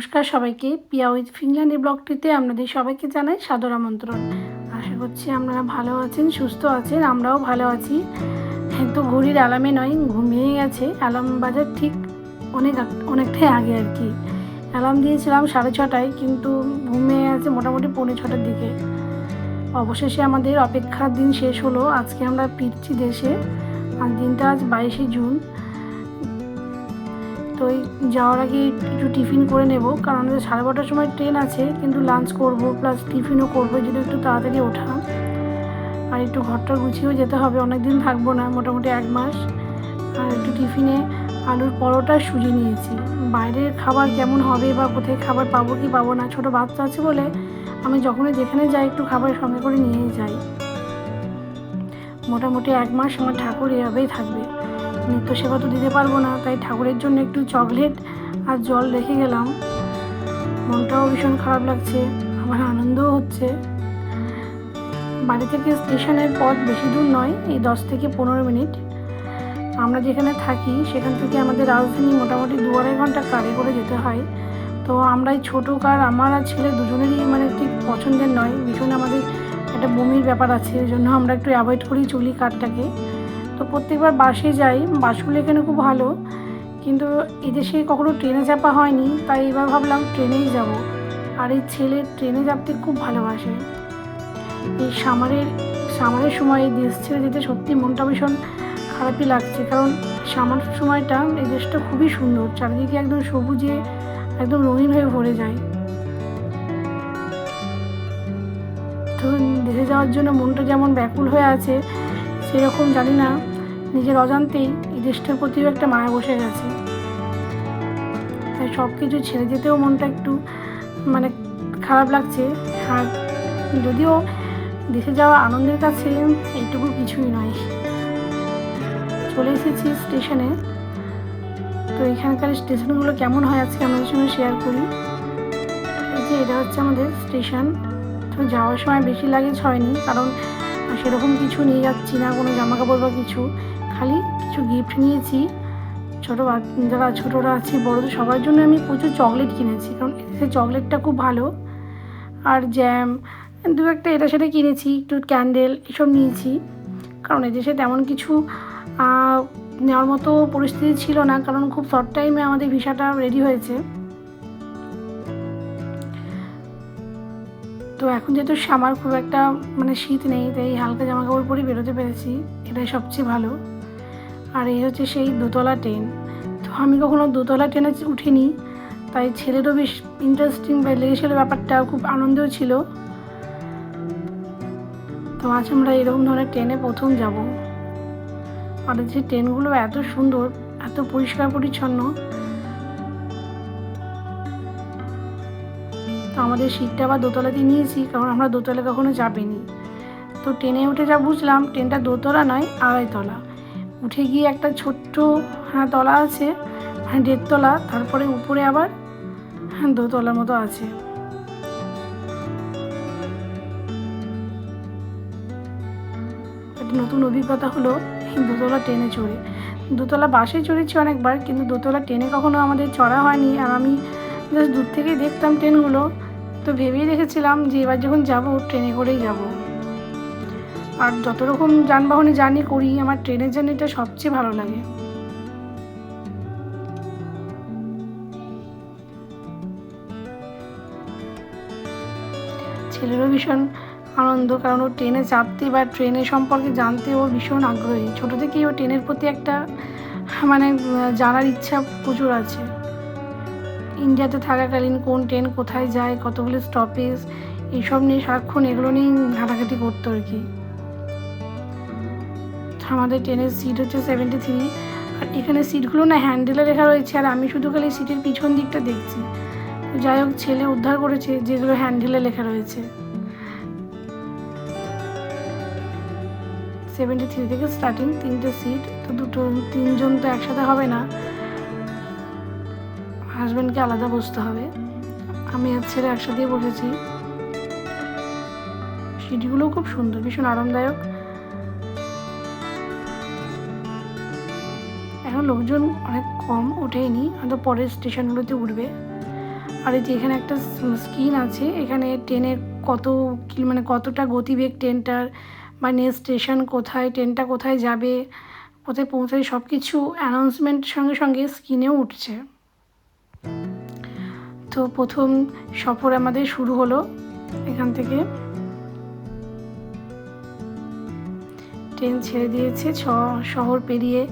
নমস্কার সবাইকে। পিয়া with Finland এই ব্লগটিতে আপনাদের সবাইকে জানাই সাদর আমন্ত্রণ। আশা করছি আপনারা ভালো আছেন, সুস্থ আছেন, আমরাও ভালো আছি। তো ঘড়ির অ্যালার্মে নয় ঘুমিয়ে গেছে। অ্যালার্ম বাজার ঠিক অনেক অনেকটাই আগে আর কি। অ্যালার্ম দিয়েছিলাম সাড়ে ছটায়, কিন্তু ঘুমিয়ে আছে মোটামুটি পৌনে ছটার দিকে। অবশেষে আমাদের অপেক্ষার দিন শেষ হলো। আজকে আমরা ফিরছি দেশে। আর দিনটা আজ বাইশে জুন। তো এই যাওয়ার আগে একটু টিফিন করে নেব, কারণ সাড়ে বারোটার সময় ট্রেন আছে, কিন্তু লাঞ্চ করব প্লাস টিফিনও করব, যদি একটু তাড়াতাড়ি ওঠা আর একটু ঘরটা গুছিয়েও যেতে হবে অনেক দিন থাকব না, মোটামুটি এক মাস। আর একটু টিফিনে আলুর পরোটা সুজি নিয়েছি। বাইরের খাবার কেমন হবে বা কোথায় খাবার পাবো কি পাবো না, ছোটো বাচ্চা আছে বলে আমি যখনই যেখানে যাই একটু খাবার সঙ্গে করে নিয়ে যাই। মোটামুটি এক মাস আমার ঠাকুর এভাবেই থাকবে। নিত্য সেবা তো দিতে পারব না, তাই ঠাকুরের জন্য একটু চকলেট আর জল রেখে গেলাম। মনটাও ভীষণ খারাপ লাগছে আমার আনন্দও হচ্ছে। বাড়ি থেকে স্টেশনের পথ বেশি দূর নয়, এই দশ থেকে পনেরো মিনিট। আমরা যেখানে থাকি, সেখান থেকে আমাদের রাজধানী মোটামুটি দু আড়াই ঘণ্টা কারে করে যেতে হয়। তো আমরা এই ছোটো, কার আমার আর ছেলে দুজনেরই মানে ঠিক পছন্দের নয়, ভীষণ আমাদের একটা বমির ব্যাপার আছে ওই জন্য আমরা একটু অ্যাভয়েড করেই চলি কারটাকে। তো প্রত্যেকবার বাসে যাই, বাসগুলো এখানে খুব ভালো। কিন্তু এদেশে কখনো ট্রেনে চাপা হয়নি, তাই এবার ভাবলাম ট্রেনেই যাব। আর এই ছেলে ট্রেনে চাপতে খুব ভালোবাসে। এই সামারের সামারের সময় এই দেশ ছেড়ে যেতে সত্যি মনটা ভীষণ খারাপই লাগছে। কারণ সামার সময়টা এই দেশটা খুবই সুন্দর, চারিদিকে একদম সবুজে, একদম রঙিন হয়ে ভরে যায়। তো দেশে যাওয়ার জন্য মনটা যেমন ব্যাকুল হয়ে আছে, সেরকম জানি না। নিজের অজান্তেই এই দেশটার প্রতিও একটা মায়া বসে গেছে। তাই সব কিছু ছেড়ে যেতেও মনটা একটু মানে খারাপ লাগছে। আর যদিও দেশে যাওয়া আনন্দের কাছে এইটুকু কিছুই নয়। চলে এসেছি স্টেশনে। তো এখানকার স্টেশনগুলো কেমন হয় আজকে আমাদের সঙ্গে শেয়ার করি। এই যে এটা হচ্ছে আমাদের স্টেশন। তো যাওয়ার সময় বেশি লাগেজ হয়নি, কারণ সেরকম কিছু নিয়ে যাচ্ছি না, কোনো জামা কাপড় বা কিছু। কিছু গিফট নিয়েছি। ছোটো যারা ছোটোরা আছে, বড়দের, সবার জন্য আমি প্রচুর চকলেট কিনেছি। কারণ সেই চকলেটটা খুব ভালো। আর জ্যাম দু একটা এটা সেটা কিনেছি, একটু ক্যান্ডেল এসব নিয়েছি। কারণ এদেশে তেমন কিছু নেওয়ার মতো পরিস্থিতি ছিল না। কারণ খুব শর্ট টাইমে আমাদের ভিসাটা রেডি হয়েছে। তো এখন যেহেতু সামার খুব একটা মানে শীত নেই, তাই হালকা জামা কাপড় পরে বেরোতে পেরেছি। এটাই সবচেয়ে ভালো। আর এই হচ্ছে সেই দোতলা ট্রেন। তো আমি কখনো দোতলা ট্রেনে উঠিনি, তাই ছেলেরও বেশ ইন্টারেস্টিং লেগেছিলো ব্যাপারটা, খুব আনন্দও ছিল। তো আজ আমরা এরকম ধরনের ট্রেনে প্রথম যাব। আর যে ট্রেনগুলো এত সুন্দর, এত পরিষ্কার পরিচ্ছন্ন। তো আমাদের সিটটা আবার দোতলাতে নিয়েছি, কারণ আমরা দোতলা কখনো যাবেনি। তো ট্রেনে উঠে যা বুঝলাম, ট্রেনটা দোতলা নয়, আড়াইতলা। উঠে গিয়ে একটা ছোট্ট হ্যাঁ তলা আছে হ্যাঁ দেড়তলা তারপরে উপরে আবার হ্যাঁ দোতলার মতো আছে। একটা নতুন অভিজ্ঞতা হলো দোতলা ট্রেনে চড়ে। দোতলা বাসে চড়েছি অনেকবার, কিন্তু দোতলা ট্রেনে কখনো আমাদের চড়া হয়নি, আর আমি জাস্ট দূর থেকেই দেখতাম ট্রেনগুলো। তো ভেবেই রেখেছিলাম যে এবার যখন যাব, ট্রেনে করেই যাব। আর যত রকম যানবাহনে জার্নি করি, আমার ট্রেনের জার্নিটা সবচেয়ে ভালো লাগে। ছেলেরও ভীষণ আনন্দ, কারণ ও ট্রেনে চাপতে বা ট্রেনের সম্পর্কে জানতে ওর ভীষণ আগ্রহী। ছোটো থেকেই ও ট্রেনের প্রতি একটা মানে জানার ইচ্ছা প্রচুর আছে। ইন্ডিয়াতে থাকাকালীন কোন ট্রেন কোথায় যায়, কতগুলো স্টপেজ এইসব নিয়ে সারাক্ষণ এগুলো নিয়েই ঘাটাঘাটি করতো আর কি। আমাদের ট্রেনের সিট হচ্ছে সেভেন্টি থ্রি আর এখানে সিটগুলো না হ্যান্ডেলে লেখা রয়েছে আর আমি শুধু খালি সিটের পিছন দিকটা দেখছি। যাই হোক, ছেলে উদ্ধার করেছে যেগুলো হ্যান্ডেলে লেখা রয়েছে। সেভেন্টি থ্রি থেকে স্টার্টিং তিনটে সিট তো দুটো, তিনজন তো একসাথে হবে না। হাজব্যান্ডকে আলাদা বসতে হবে। আমি আর ছেলে একসাথেই বসেছি। সিটগুলো খুব সুন্দর, ভীষণ আরামদায়ক। লোকজন অনেক কম ওঠেইনি হয়তো পরের স্টেশনগুলোতে উঠবে। আর এই যে এখানে একটা স্ক্রিন আছে, এখানে ট্রেনের কত মানে কতটা গতিবেগ ট্রেনটার বা নেক্সট স্টেশন কোথায়, ট্রেনটা কোথায় যাবে, কোথায় পৌঁছায় সব কিছু অ্যানাউন্সমেন্ট সঙ্গে সঙ্গে স্ক্রিনেও উঠছে। তো প্রথম সফর আমাদের শুরু হলো এখান থেকে। ট্রেন ছেড়ে দিয়েছে শহর পেরিয়ে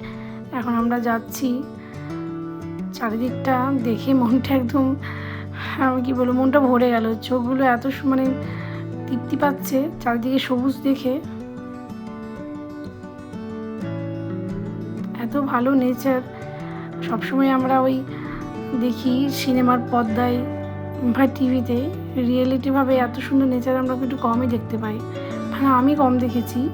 এখন আমরা যাচ্ছি। চারিদিকটা দেখে মনটা একদম আমি কি বলব, মনটা ভরে গেল। চোখগুলো এত মানে তৃপ্তি পাচ্ছে চারিদিকে সবুজ দেখে। এত ভালো নেচার। সবসময় আমরা ওই দেখি সিনেমার পর্দায় বা টিভিতে। রিয়েলিটিভাবে এত সুন্দর নেচার আমরা একটু কমই দেখতে পাই। হ্যাঁ আমি কম দেখেছি।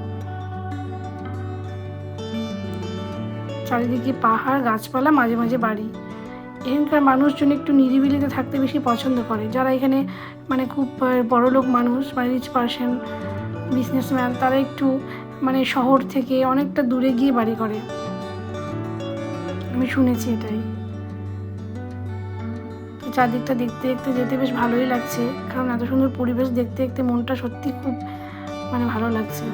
চারিদিকে পাহাড়, গাছপালা, মাঝে মাঝে বাড়ি। এখানকার মানুষজন একটু নিরিবিলিতে থাকতে বেশি পছন্দ করে। যারা এখানে মানে খুব বড় লোক মানুষ মানে রিচ পার্সন বিজনেসম্যান তারা একটু মানে শহর থেকে অনেকটা দূরে গিয়ে বাড়ি করে। আমি শুনেছি এটাই। তো চারদিকটা দেখতে দেখতে যেতে বেশ ভালোই লাগছে। কারণ এত সুন্দর পরিবেশ দেখতে দেখতে মনটা সত্যি খুব মানে ভালো লাগছে।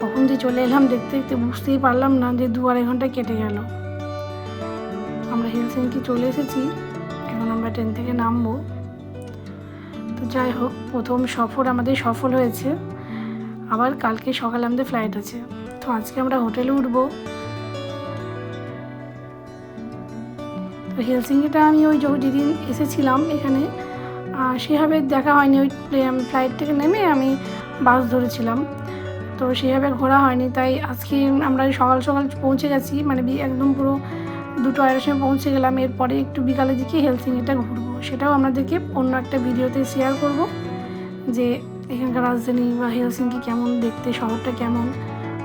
কখন যে চলে এলাম দেখতে দেখতে বুঝতেই পারলাম না যে দু আড়াই ঘণ্টা কেটে গেল। আমরা হেলসিঙ্কি চলে এসেছি, এখন আমরা ট্রেন থেকে নামবো। তো যাই হোক, প্রথম সফর আমাদের সফল হয়েছে। আবার কালকে সকালে আমাদের ফ্লাইট আছে। তো আজকে আমরা হোটেলে উঠবো। তো হেলসিঙ্কিটা আমি ওই যেদিন এসেছিলাম এখানে সেভাবে দেখা হয়নি। ওই ফ্লাইট থেকে নেমে আমি বাস ধরেছিলাম। তো সেভাবে ঘোরা হয়নি, তাই আজকে আমরা সকাল সকাল পৌঁছে গেছি মানে একদম পুরো দুটো আড়াইটার সময় পৌঁছে গেলাম, এরপরে একটু বিকালের দিকে হেলসিঙ্কিটা ঘুরবো। সেটাও আপনাদেরকে অন্য একটা ভিডিওতে শেয়ার করব, যে এখানকার রাজধানী বা হেলসিঙ্কি কেমন দেখতে, শহরটা কেমন,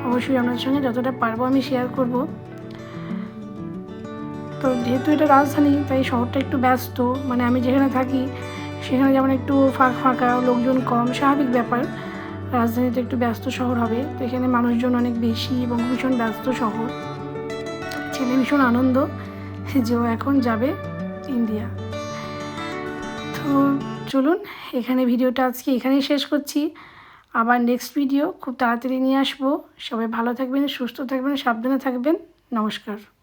অবশ্যই আপনাদের সঙ্গে যতটা পারব আমি শেয়ার করব। তো যেহেতু এটা রাজধানী, তাই শহরটা একটু ব্যস্ত মানে আমি যেখানে থাকি, সেখানে যেমন একটু ফাঁকা ফাঁকা, লোকজন কম, স্বাভাবিক ব্যাপার। রাজধানীতে একটু ব্যস্ত শহর হবে, তো এখানে মানুষজন অনেক বেশি এবং ভীষণ ব্যস্ত শহর। ছেলে ভীষণ আনন্দ যে ও এখন যাবে ইন্ডিয়া। তো চলুন, এখানে ভিডিওটা আজকে এখানেই শেষ করছি। আবার নেক্সট ভিডিও খুব তাড়াতাড়ি নিয়ে আসব। সবাই ভালো থাকবেন, সুস্থ থাকবেন, সাবধানে থাকবেন। নমস্কার।